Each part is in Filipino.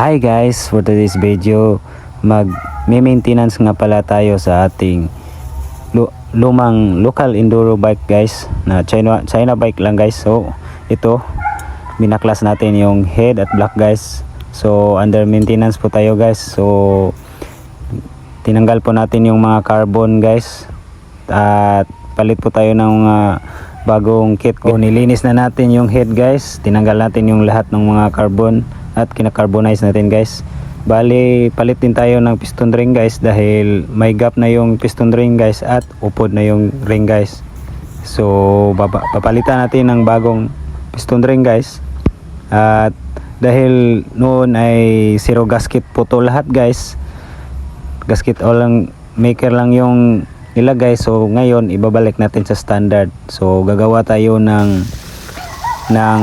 Hi guys, for today's video, mag maintenance nga pala tayo sa ating lu- lumang local enduro bike guys na China China bike lang guys. So, ito binaklas natin yung head at block guys. So, under maintenance po tayo guys. So, tinanggal po natin yung mga carbon guys. At palit po tayo ng mga bagong kit. O, nilinis na natin yung head guys. Tinanggal natin yung lahat ng mga carbon at kinakarbonize natin guys. Bali, palit din tayo ng piston ring guys dahil may gap na yung piston ring guys at upod na yung ring guys. So, papalitan natin ng bagong piston ring guys. At dahil noon ay zero gasket po to lahat guys. Gasket lang maker lang yung nilagay. So, ngayon ibabalik natin sa standard. So, gagawa tayo ng ng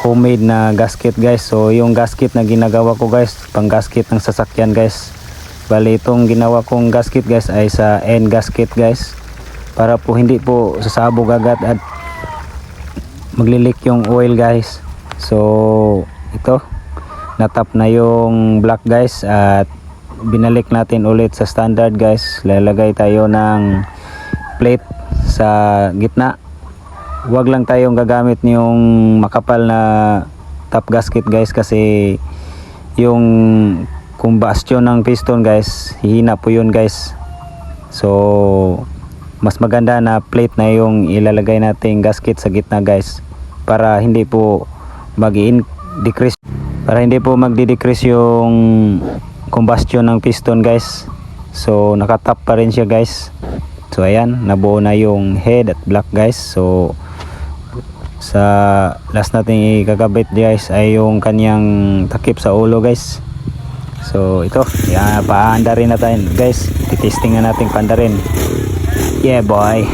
homemade na gasket guys. So yung gasket na ginagawa ko guys, pang gasket ng sasakyan guys. Bali itong ginawa kong gasket guys ay sa end gasket guys. Para po hindi po sasabog agad at maglilik yung oil guys. So ito, natap na yung black guys at binalik natin ulit sa standard guys. Lalagay tayo ng plate sa gitna wag lang tayong gagamit yung makapal na top gasket guys kasi yung combustion ng piston guys hihina po yun guys. So mas maganda na plate na yung ilalagay nating gasket sa gitna guys para hindi po mag decrease para hindi po magdi-decrease yung combustion ng piston guys. So nakatap pa rin siya guys. So ayan nabuo na yung head at block guys. So sa last nating ikakabit guys ay yung kanyang takip sa ulo guys. So ito yan paanda rin na tayo guys titesting na natin paanda rin. Yeah boy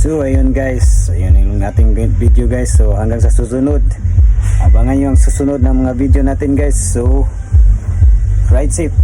So ayun guys, ayun yung ating video guys. So hanggang sa susunod. Abangan nyo ang susunod ng mga video natin guys. So ride safe.